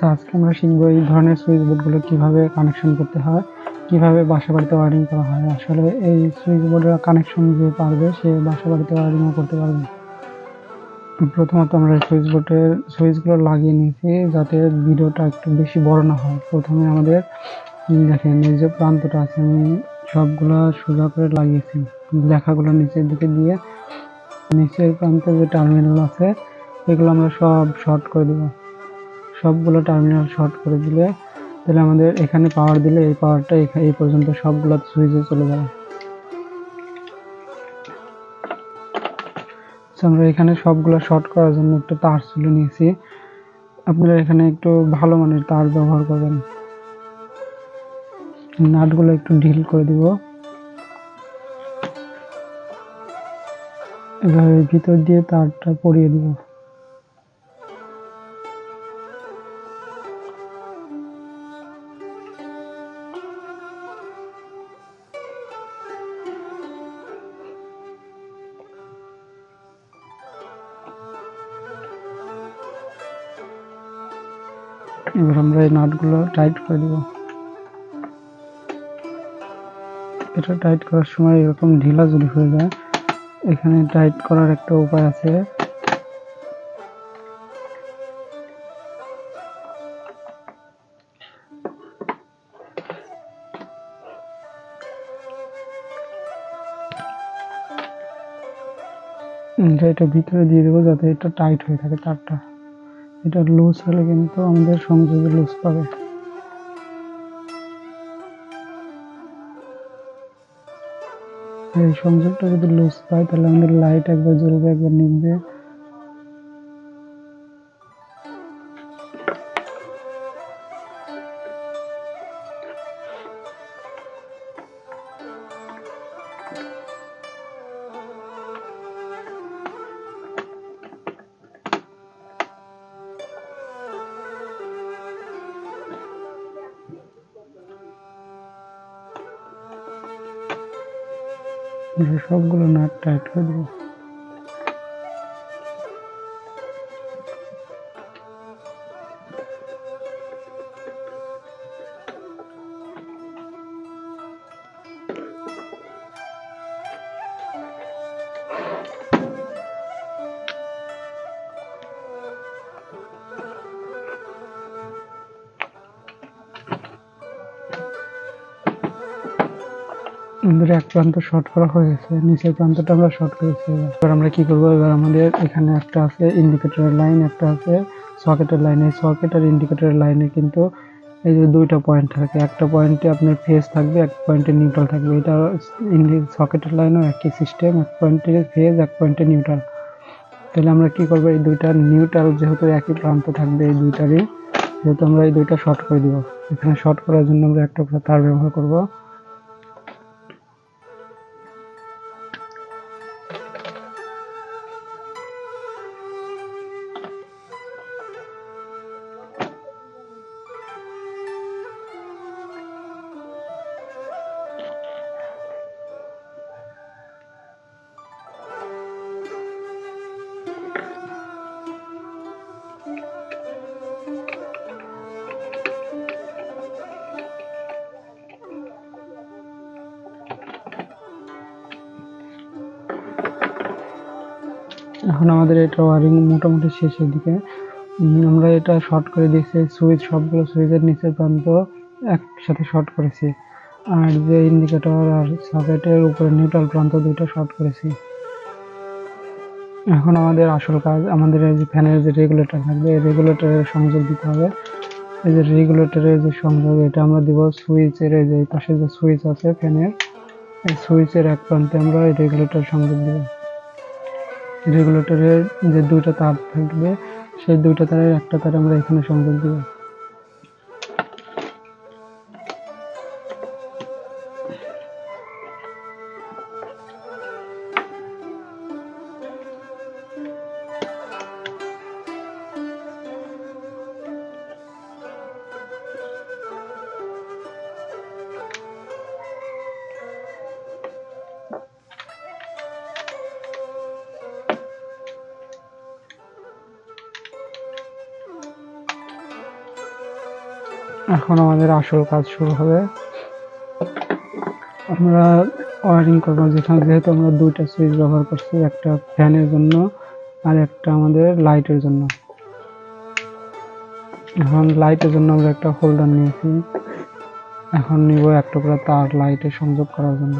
আচ্ছা আজকে আমরা শিখব এই ধরনের সুইচ বোর্ডগুলো কীভাবে কানেকশন করতে হয়, কীভাবে বাসা বাড়িতে ওয়ারিং করা হয়। আসলে এই সুইচ বোর্ডের কানেকশন যে পারবে, সে বাসা বাড়িতে ওয়ারিংও করতে পারবে। প্রথমত আমরা সুইচ বোর্ডের সুইচগুলো লাগিয়ে নিয়েছি যাতে ভিডিওটা একটু বেশি বড় না হয়। প্রথমে আমাদের দেখেন, এই যে প্রান্তটা আছে, আমি সবগুলো সোজা করে লাগিয়েছি। লেখাগুলো নিচের দিকে দিয়ে, নিচের প্রান্তে যে টার্মিনাল আছে, এগুলো আমরা সব শর্ট করে দেবো। সবগুলো টার্মিনাল শর্ট করে দিলে, তাহলে আমাদের এখানে পাওয়ার দিলে এই পাওয়ারটা এই পর্যন্ত সবগুলো সুইচে চলে যাবে। আমরা এখানে সবগুলো শর্ট করার জন্য একটা তার তুলে নিয়েছি। আপনারা এখানে একটু ভালো মানের তার ব্যবহার করবেন। নাটগুলো একটু ঢিল করে দিব। এভাবে ভিতর দিয়ে তারটা পরিয়ে দিব। এই নাটগুলো টাইট করে দিব। এটা টাইট করার সময় এরকম ঢিলা যদি হয়ে যায়, এখানে টাইট করার একটা উপায় আছে। এটা ভিতরে দিয়ে দেবো যাতে এটা টাইট হয়ে থাকে তারটা। এটা লুজ হলে কিন্তু আমাদের সংযোগে লুজ পাবে। এই সংযোগটা যদি লুজ পায় তাহলে আমাদের লাইট একবার জ্বলবে, একবার নিভবে। আমরা সবগুলো নাট টাইট করে দেবো। আমাদের এক প্রান্ত শর্ট করা হয়ে গেছে নিচের প্রান্তটা আমরা শর্ট করেছি। এবার। আমরা কি করব? এবার আমাদের এখানে একটা আছে ইন্ডিকেটরের লাইন একটা আছে সকেটের লাইন এই সকেট আর ইন্ডিকেটরের লাইনে কিন্তু এই যে দুইটা পয়েন্ট থাকে। একটা পয়েন্টে আপনার ফেস থাকবে, এক পয়েন্টে নিউট্রাল থাকবে। এটা সকেটের লাইনও একই সিস্টেম এক পয়েন্টে ফেজ এক পয়েন্টে নিউট্রাল তাহলে আমরা কি করব? এই দুইটা নিউট্রাল যেহেতু একই প্রান্ত থাকবে, এই দুইটারই, যেহেতু আমরা এই দুইটা শর্ট করে দিব। এখানে শর্ট করার জন্য আমরা একটা তার ব্যবহার করব। এখন আমাদের এটা ওয়ারিং মোটামুটি শেষের দিকে। আমরা এটা শর্ট করে দিয়েছি সুইচ সবগুলো সুইচের নিচের প্রান্ত একসাথে শর্ট করেছি। আর যে ইন্ডিকেটর আর সকেটের উপরে নিউট্রাল প্রান্ত দুইটা শর্ট করেছি। এখন আমাদের আসল কাজ, আমাদের এই যে ফ্যানের যে রেগুলেটর থাকবে, এই রেগুলেটরের সংযোগ দিতে হবে। এই যে রেগুলেটরের যে সংযোগ, এটা আমরা দিব সুইচের এই যে পাশে যে সুইচ আছে ফ্যানের এই সুইচের এক প্রান্তে আমরা এই রেগুলেটর সংযোগ দিব। রেগুলেটরের যে দুইটা তার থাকবে সেই দুইটা তারের একটা তার আমরা এখানে সংযোগ দিব। এখন আমাদের আসল কাজ শুরু হবে। আমরা ওয়ারিং করব, যেখানে যেহেতু আমরা দুইটা সুইচ ব্যবহার করছি, একটা ফ্যানের জন্য আর একটা আমাদের লাইটের জন্য। এখন লাইটের জন্য আমরা একটা হোল্ডার নিয়েছি। এখন নিব এক টুকরা তার লাইটে সংযোগ করার জন্য।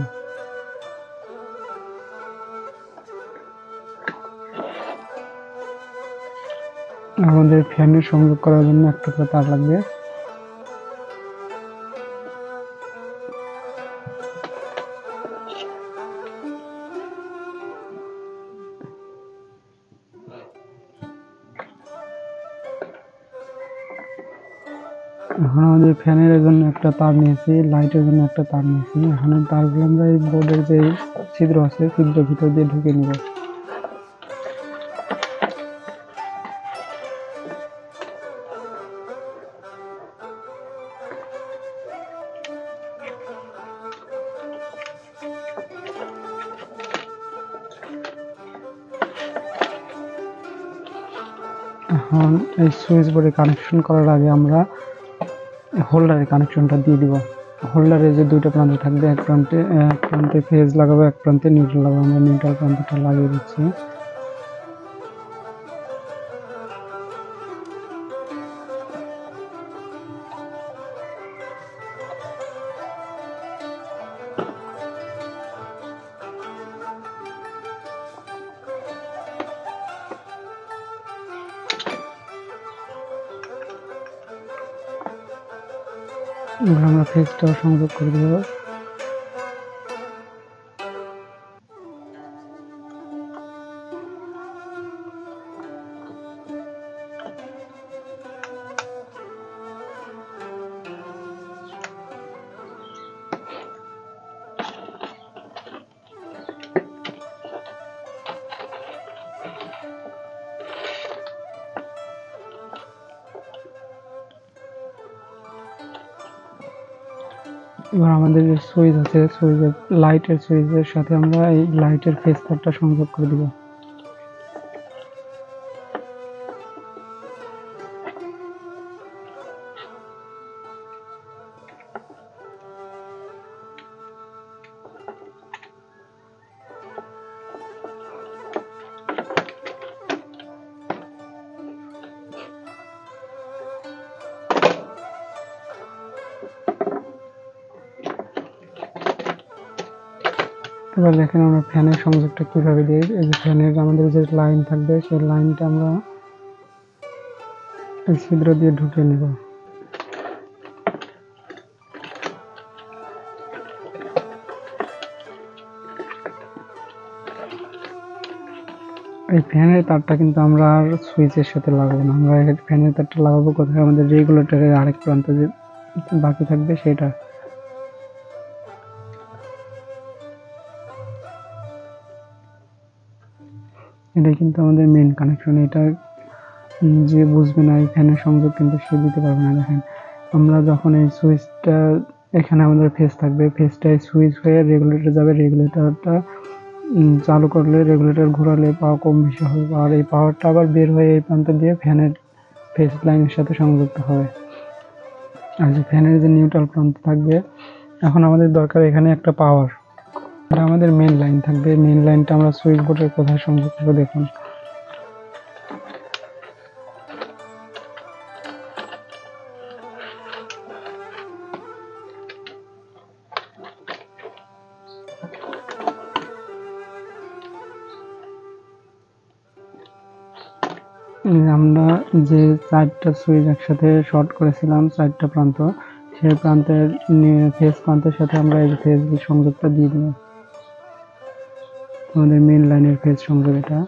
আমাদের ফ্যানের সংযোগ করার জন্য এক টুকরা তার লাগবে। এখন আমাদের ফ্যানের জন্য একটা তার নিয়েছি, লাইটের জন্য একটা তার নিয়েছি। এখন তারগুলো আমরা এই বোর্ডের যে ছিদ্র আছে, ছিদ্রের ভিতর দিয়ে ঢুকে নিব। এখন এই সুইচ বোর্ডে কানেকশন করার আগে আমরা হোল্ডারে কানেকশনটা দিয়ে দিব। হোল্ডারে যে দুইটা প্রান্ত থাকবে, এক প্রান্তে এক প্রান্তে ফেজ লাগাবো, এক প্রান্তে নিউট্রাল লাগাবো। আমরা নিউট্রাল প্রান্তটা লাগিয়ে দিচ্ছি। আমরা ফেজটাও সংযোগ করে দেব। এবার আমাদের যে সুইচ আছে, সুইচের লাইটের সুইচের সাথে আমরা এই লাইটের ফেস তারটা সংযোগ করে দিব। এবার দেখেন আমরা ফ্যানের সংযোগটা কীভাবে দিই। এই যে ফ্যানের আমাদের যে লাইন থাকবে, সেই লাইনটা আমরা এই ছিদ্র দিয়ে ঢুকিয়ে নেব। এই ফ্যানের তারটা কিন্তু আমরা আর সুইচের সাথে লাগাবো না। আমরা ফ্যানের তারটা লাগাবো কোথায়? আমাদের রেগুলেটরের আরেক প্রান্ত যে বাকি থাকবে, সেটা এটা কিন্তু আমাদের মেন কানেকশন এটা যে বুঝবে না ফ্যানের সংযোগ কিন্তু সে দিতে পারবে না। দেখেন, আমরা যখন এই সুইচটা, এখানে আমাদের ফেস থাকবে ফেসটাই সুইচ হয়ে রেগুলেটর যাবে রেগুলেটরটা চালু করলে রেগুলেটর ঘোরালে পাওয়ার কম বেশি হবে, আর এই পাওয়ারটা আবার বের হয়ে এই প্রান্ত দিয়ে ফ্যানের ফেস লাইনের সাথে সংযুক্ত হবে। আর যে ফ্যানের যে নিউট্রাল প্রান্ত থাকবে, এখন আমাদের দরকার এখানে একটা পাওয়ার এটা আমাদের মেন লাইন থাকবে। মেন লাইনটা আমরা সুইচ বোর্ডের কোথায় সংযোগ করব দেখুন। আমরা যে চারটা সুইচ একসাথে শর্ট করেছিলাম চারটা প্রান্ত, সেই প্রান্তের ফেস প্রান্তের সাথে আমরা এই ফেস সংযোগটা দিয়ে দেবো আমাদের মেন লাইনের ফেস সংযোগ এটা।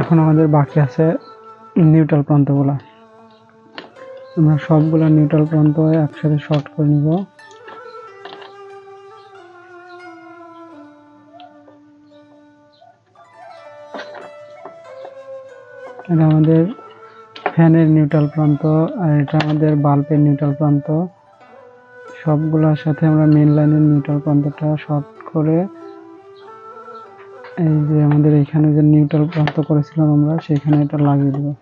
এখন আমাদের বাকি আছে নিউট্রাল প্রান্তগুলো। আমরা সবগুলা নিউট্রাল প্রান্ত একসাথে শর্ট করে নিব। এটা আমাদের ফ্যানের নিউট্রাল প্রান্ত আর এটা আমাদের বাল্বের নিউট্রাল প্রান্ত। সবগুলোর সাথে আমরা মেন লাইনের নিউট্রাল প্রান্তটা শর্ট করে এই যে আমাদের এখানে যে নিউট্রাল প্রান্ত করেছিলাম আমরা, সেখানে এটা লাগিয়ে দেবো।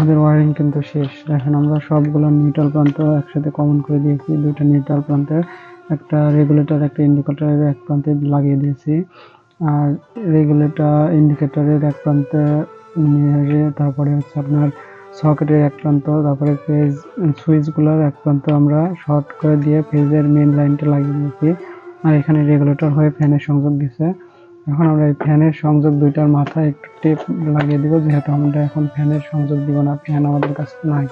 আমাদের ওয়ারিং কিন্তু শেষ। দেখেন, আমরা সবগুলো নিউট্রাল প্রান্ত একসাথে কমন করে দিয়েছি। দুইটা নিউট্রাল প্রান্তের একটা রেগুলেটর একটা ইন্ডিকেটরের এক প্রান্তে লাগিয়ে দিয়েছি। আর রেগুলেটর ইন্ডিকেটরের এক প্রান্তে নিয়ে তারপরে হচ্ছে আপনার সকেটের এক প্রান্ত, তারপরে ফেজ সুইচগুলোর এক প্রান্ত আমরা শর্ট করে দিয়ে ফেজের মেন লাইনটা লাগিয়ে দিয়েছি। আর এখানে রেগুলেটর হয়ে ফ্যানের সংযোগ দিছে। এখন আমরা এই ফ্যানের সংযোগ দুইটার মাথায় একটু টেপ লাগিয়ে দিব, যেহেতু আমরা এখন ফ্যানের সংযোগ দিব না, ফ্যান আমাদের কাছে নাই।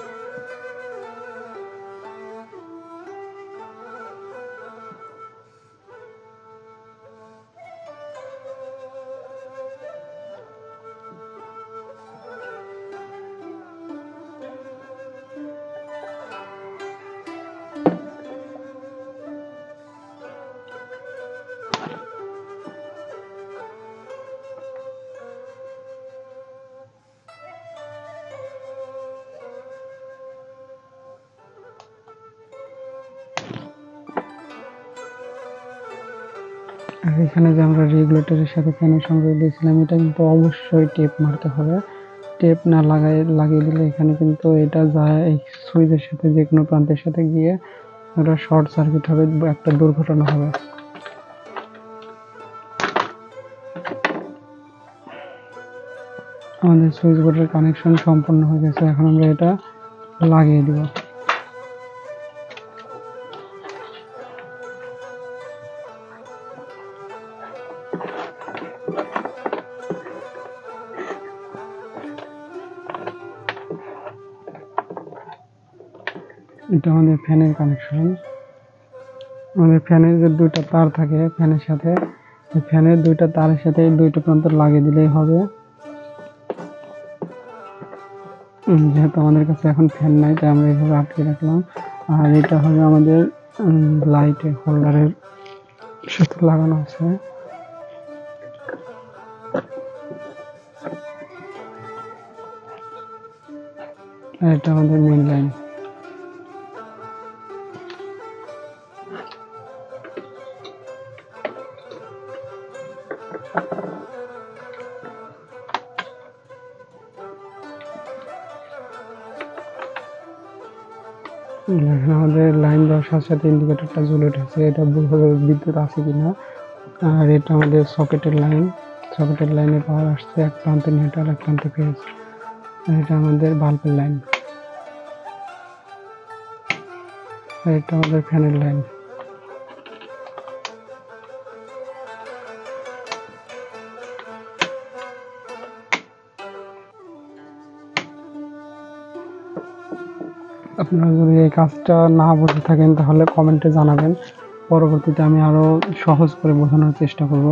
আর এখানে যে আমরা রেগুলেটরের সাথে ফ্যানের সংযোগ দিয়েছিলাম, এটা কিন্তু অবশ্যই টেপ মারতে হবে। টেপ না লাগাই লাগিয়ে দিলে এখানে কিন্তু এটা যায় এই সুইচের সাথে যে কোনো প্রান্তের সাথে গিয়ে ওটা শর্ট সার্কিট হবে, একটা দুর্ঘটনা হবে। আমাদের সুইচ বোর্ডের কানেকশন সম্পূর্ণ হয়ে গেছে, এখন আমরা এটা লাগিয়ে দিব। এটা আমাদের ফ্যানের কানেকশন আমাদের ফ্যানের যে দুইটা তার থাকে ফ্যানের সাথে ফ্যানের দুইটা তারের সাথে দুইটা প্রান্ত লাগিয়ে দিলেই হবে। যেহেতু আমাদের কাছে এখন ফ্যান নাই, তাই আমরা এইভাবে আটকে রাখলাম। আর এটা হবে আমাদের লাইটের হোল্ডারের সাথে লাগানো আছে। এটা আমাদের মেন লাইন আমাদের লাইন দেওয়ার সাথে সাথে ইন্ডিকেটরটা জ্বলে উঠেছে। এটা বুঝতে বিদ্যুৎ আছে কিনা। আর এটা আমাদের সকেটের লাইন। সকেটের লাইনে পাওয়ার আসছে এক প্রান্তে নিউট্রাল এক প্রান্তে ফেজ। আর এটা আমাদের বাল্বের লাইন। আর এটা আমাদের ফ্যানের লাইন। আপনারা যদি এই কাজটা না বুঝে থাকেন, তাহলে কমেন্টে জানাবেন। পরবর্তীতে আমি আরও সহজ করে বোঝানোর চেষ্টা করব।